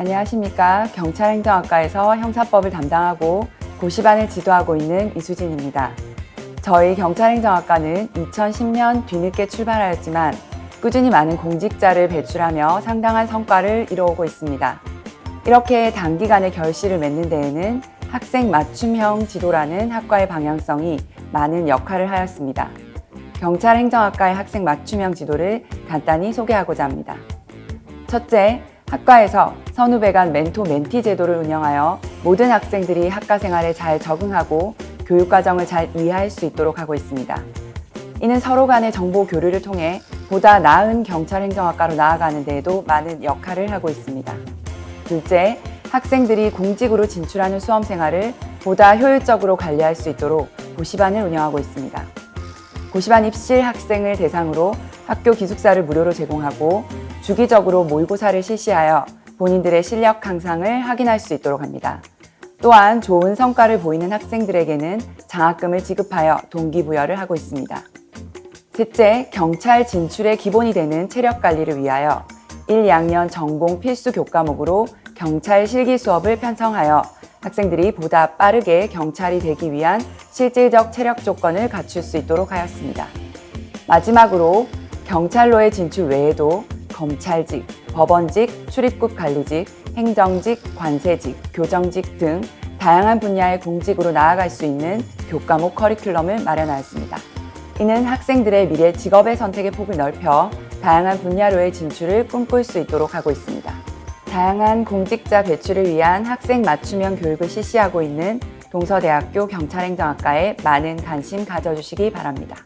안녕하십니까. 경찰행정학과에서 형사법을 담당하고 고시반을 지도하고 있는 이수진입니다. 저희 경찰행정학과는 2010년 뒤늦게 출발하였지만 꾸준히 많은 공직자를 배출하며 상당한 성과를 이뤄오고 있습니다. 이렇게 단기간에 결실을 맺는 데에는 학생 맞춤형 지도라는 학과의 방향성이 많은 역할을 하였습니다. 경찰행정학과의 학생 맞춤형 지도를 간단히 소개하고자 합니다. 첫째, 학과에서 선후배 간 멘토 멘티 제도를 운영하여 모든 학생들이 학과 생활에 잘 적응하고 교육 과정을 잘 이해할 수 있도록 하고 있습니다. 이는 서로 간의 정보 교류를 통해 보다 나은 경찰 행정학과로 나아가는 데에도 많은 역할을 하고 있습니다. 둘째, 학생들이 공직으로 진출하는 수험 생활을 보다 효율적으로 관리할 수 있도록 고시반을 운영하고 있습니다. 고시반 입실 학생을 대상으로 학교 기숙사를 무료로 제공하고 주기적으로 모의고사를 실시하여 본인들의 실력 향상을 확인할 수 있도록 합니다. 또한 좋은 성과를 보이는 학생들에게는 장학금을 지급하여 동기부여를 하고 있습니다. 셋째, 경찰 진출의 기본이 되는 체력 관리를 위하여 1, 2학년 전공 필수 교과목으로 경찰 실기 수업을 편성하여 학생들이 보다 빠르게 경찰이 되기 위한 실질적 체력 조건을 갖출 수 있도록 하였습니다. 마지막으로 경찰로의 진출 외에도 검찰직, 법원직, 출입국 관리직, 행정직, 관세직, 교정직 등 다양한 분야의 공직으로 나아갈 수 있는 교과목 커리큘럼을 마련하였습니다. 이는 학생들의 미래 직업의 선택의 폭을 넓혀 다양한 분야로의 진출을 꿈꿀 수 있도록 하고 있습니다. 다양한 공직자 배출을 위한 학생 맞춤형 교육을 실시하고 있는 동서대학교 경찰행정학과에 많은 관심 가져주시기 바랍니다.